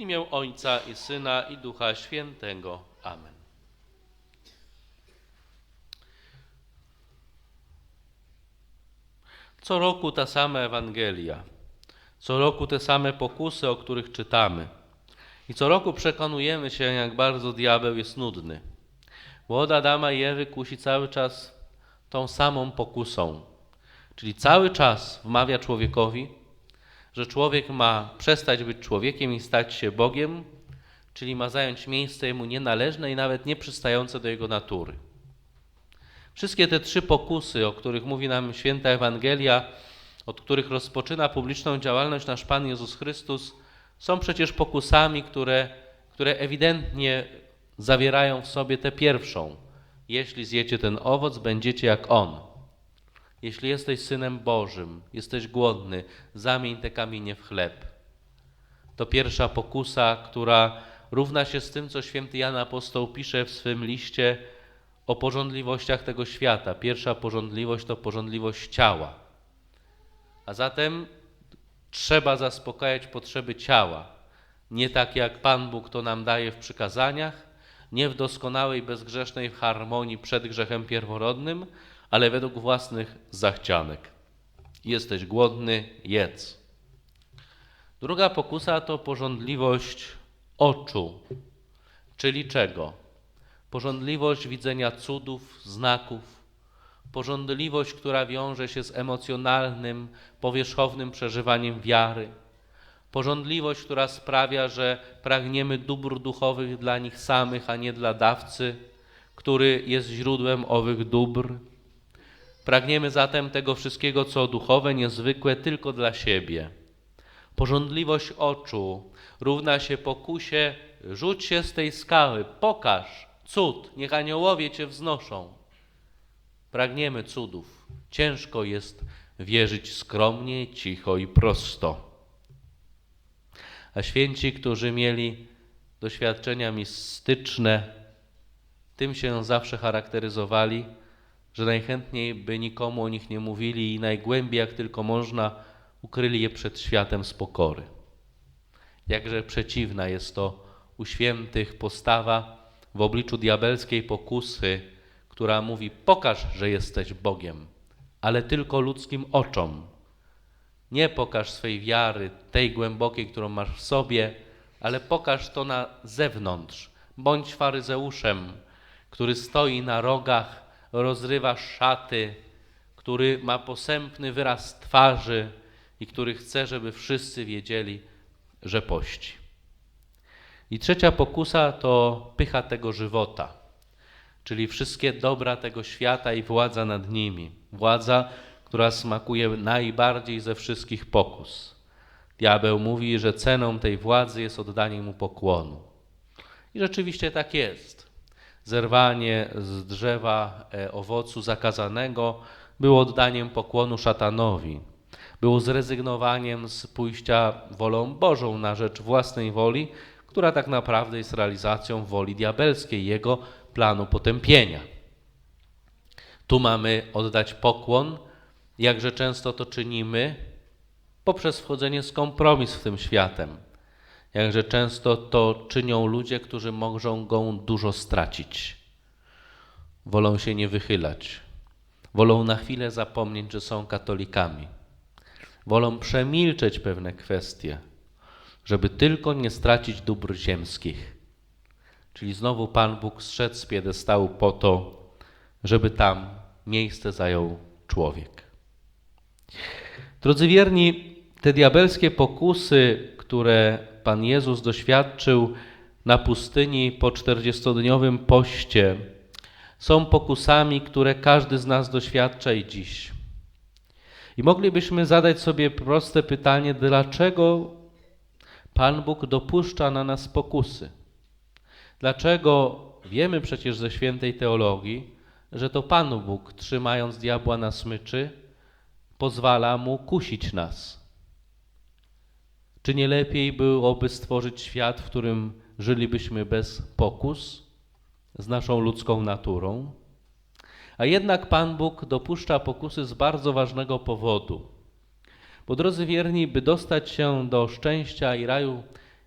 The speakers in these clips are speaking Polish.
imię Ojca i Syna i Ducha Świętego. Amen. Co roku ta sama Ewangelia, co roku te same pokusy, o których czytamy. I co roku przekonujemy się, jak bardzo diabeł jest nudny. Młoda dama i Ewy kusi cały czas tą samą pokusą. Czyli cały czas wmawia człowiekowi, że człowiek ma przestać być człowiekiem i stać się Bogiem, czyli ma zająć miejsce jemu nienależne i nawet nieprzystające do jego natury. Wszystkie te trzy pokusy, o których mówi nam święta Ewangelia, od których rozpoczyna publiczną działalność nasz Pan Jezus Chrystus, są przecież pokusami, które, które ewidentnie zawierają w sobie tę pierwszą. Jeśli zjecie ten owoc, będziecie jak On. Jeśli jesteś synem Bożym, jesteś głodny, zamień te kamienie w chleb. To pierwsza pokusa, która równa się z tym, co święty Jan Apostoł pisze w swym liście o porządliwościach tego świata. Pierwsza porządliwość to porządliwość ciała. A zatem trzeba zaspokajać potrzeby ciała. Nie tak jak Pan Bóg to nam daje w przykazaniach, nie w doskonałej, bezgrzesznej harmonii przed grzechem pierworodnym, ale według własnych zachcianek. Jesteś głodny, jedz. Druga pokusa to porządliwość oczu, czyli czego? Porządliwość widzenia cudów, znaków, porządliwość, która wiąże się z emocjonalnym, powierzchownym przeżywaniem wiary, porządliwość, która sprawia, że pragniemy dóbr duchowych dla nich samych, a nie dla dawcy, który jest źródłem owych dóbr. Pragniemy zatem tego wszystkiego, co duchowe, niezwykłe, tylko dla siebie. Porządliwość oczu równa się pokusie, rzuć się z tej skały, pokaż cud, niech aniołowie cię wznoszą. Pragniemy cudów. Ciężko jest wierzyć skromnie, cicho i prosto. A święci, którzy mieli doświadczenia mistyczne, tym się zawsze charakteryzowali, że najchętniej by nikomu o nich nie mówili i najgłębiej jak tylko można ukryli je przed światem z pokory. Jakże przeciwna jest to u świętych postawa w obliczu diabelskiej pokusy, która mówi: Pokaż, że jesteś Bogiem, ale tylko ludzkim oczom. Nie pokaż swej wiary, tej głębokiej, którą masz w sobie, ale pokaż to na zewnątrz. Bądź faryzeuszem, który stoi na rogach, rozrywa szaty, który ma posępny wyraz twarzy i który chce, żeby wszyscy wiedzieli, że pości. I trzecia pokusa to pycha tego żywota, czyli wszystkie dobra tego świata i władza nad nimi. Władza, która smakuje najbardziej ze wszystkich pokus. Diabeł mówi, że ceną tej władzy jest oddanie mu pokłonu. I rzeczywiście tak jest. Zerwanie z drzewa e, owocu zakazanego było oddaniem pokłonu szatanowi. Było zrezygnowaniem z pójścia wolą Bożą na rzecz własnej woli, która tak naprawdę jest realizacją woli diabelskiej, jego planu potępienia. Tu mamy oddać pokłon, jakże często to czynimy, poprzez wchodzenie z kompromis w tym światem. Jakże często to czynią ludzie, którzy mogą go dużo stracić. Wolą się nie wychylać. Wolą na chwilę zapomnieć, że są katolikami. Wolą przemilczeć pewne kwestie, żeby tylko nie stracić dóbr ziemskich. Czyli znowu Pan Bóg zszedł z piedestału po to, żeby tam miejsce zajął człowiek. Drodzy wierni, te diabelskie pokusy, które Pan Jezus doświadczył na pustyni po czterdziestodniowym poście, są pokusami, które każdy z nas doświadcza i dziś. I moglibyśmy zadać sobie proste pytanie, dlaczego Pan Bóg dopuszcza na nas pokusy? Dlaczego wiemy przecież ze świętej teologii, że to Pan Bóg, trzymając diabła na smyczy, pozwala mu kusić nas? Czy nie lepiej byłoby stworzyć świat, w którym żylibyśmy bez pokus, z naszą ludzką naturą? A jednak Pan Bóg dopuszcza pokusy z bardzo ważnego powodu. Bo drodzy wierni, by dostać się do szczęścia i raju,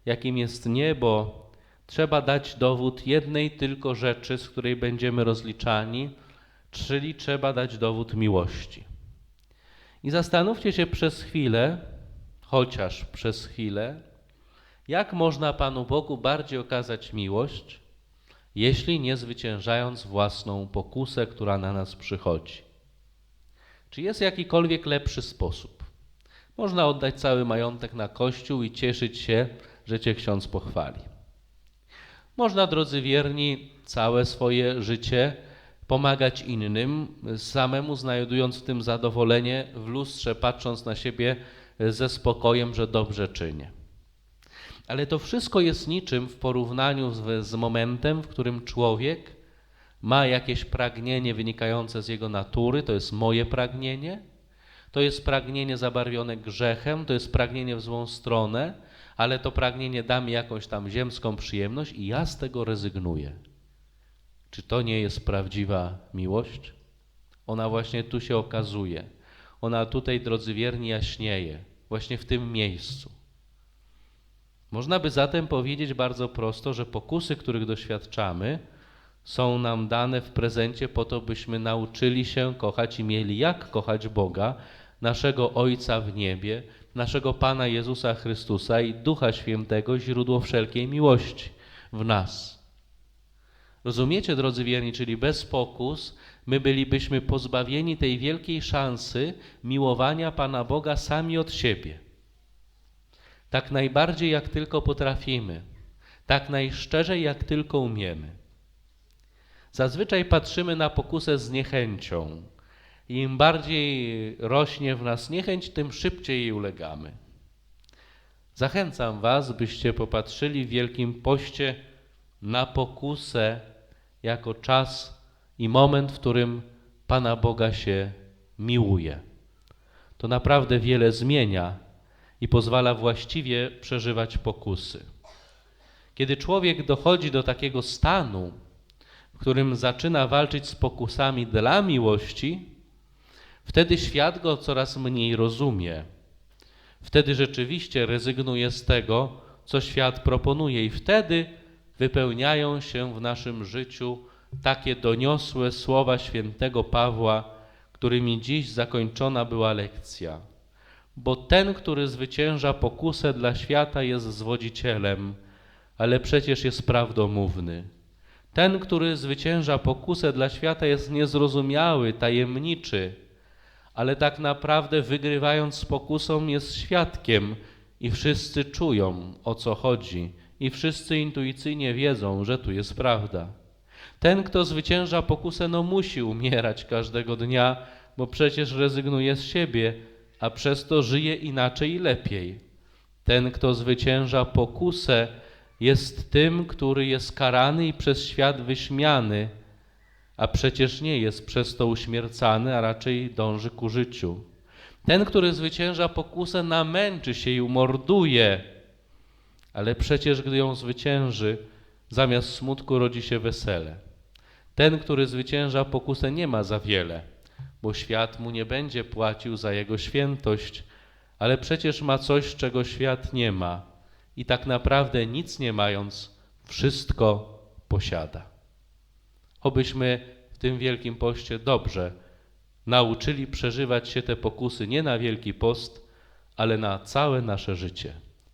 jakim jest niebo, trzeba dać dowód jednej tylko rzeczy, z której będziemy rozliczani, czyli trzeba dać dowód miłości. I zastanówcie się przez chwilę, chociaż przez chwilę, jak można Panu Bogu bardziej okazać miłość, jeśli nie zwyciężając własną pokusę, która na nas przychodzi. Czy jest jakikolwiek lepszy sposób? Można oddać cały majątek na kościół i cieszyć się, że cię ksiądz pochwali. Można, drodzy wierni, całe swoje życie pomagać innym, samemu znajdując w tym zadowolenie, w lustrze patrząc na siebie ze spokojem, że dobrze czynię. Ale to wszystko jest niczym w porównaniu z, z momentem, w którym człowiek ma jakieś pragnienie wynikające z jego natury, to jest moje pragnienie, to jest pragnienie zabarwione grzechem, to jest pragnienie w złą stronę, ale to pragnienie da mi jakąś tam ziemską przyjemność i ja z tego rezygnuję. Czy to nie jest prawdziwa miłość? Ona właśnie tu się okazuje. Ona tutaj, drodzy wierni, jaśnieje, właśnie w tym miejscu. Można by zatem powiedzieć bardzo prosto, że pokusy, których doświadczamy, są nam dane w prezencie po to, byśmy nauczyli się kochać i mieli jak kochać Boga, naszego Ojca w niebie, naszego Pana Jezusa Chrystusa i Ducha Świętego, źródło wszelkiej miłości w nas. Rozumiecie, drodzy wierni, czyli bez pokus my bylibyśmy pozbawieni tej wielkiej szansy miłowania Pana Boga sami od siebie. Tak najbardziej jak tylko potrafimy, tak najszczerzej jak tylko umiemy. Zazwyczaj patrzymy na pokusę z niechęcią. Im bardziej rośnie w nas niechęć, tym szybciej jej ulegamy. Zachęcam Was, byście popatrzyli w Wielkim Poście na pokusę jako czas i moment, w którym Pana Boga się miłuje. To naprawdę wiele zmienia i pozwala właściwie przeżywać pokusy. Kiedy człowiek dochodzi do takiego stanu, w którym zaczyna walczyć z pokusami dla miłości, wtedy świat go coraz mniej rozumie. Wtedy rzeczywiście rezygnuje z tego, co świat proponuje, i wtedy wypełniają się w naszym życiu takie doniosłe słowa świętego Pawła, którymi dziś zakończona była lekcja. Bo ten, który zwycięża pokusę dla świata, jest zwodzicielem, ale przecież jest prawdomówny. Ten, który zwycięża pokusę dla świata, jest niezrozumiały, tajemniczy, ale tak naprawdę wygrywając z pokusą jest świadkiem i wszyscy czują o co chodzi i wszyscy intuicyjnie wiedzą, że tu jest prawda. Ten, kto zwycięża pokusę, no musi umierać każdego dnia, bo przecież rezygnuje z siebie, a przez to żyje inaczej i lepiej. Ten, kto zwycięża pokusę, jest tym, który jest karany i przez świat wyśmiany, a przecież nie jest przez to uśmiercany, a raczej dąży ku życiu. Ten, który zwycięża pokusę, namęczy się i umorduje, ale przecież gdy ją zwycięży, zamiast smutku rodzi się wesele. Ten, który zwycięża pokusę, nie ma za wiele, bo świat mu nie będzie płacił za jego świętość, ale przecież ma coś, czego świat nie ma i tak naprawdę nic nie mając, wszystko posiada. Obyśmy w tym Wielkim Poście dobrze nauczyli przeżywać się te pokusy nie na Wielki Post, ale na całe nasze życie.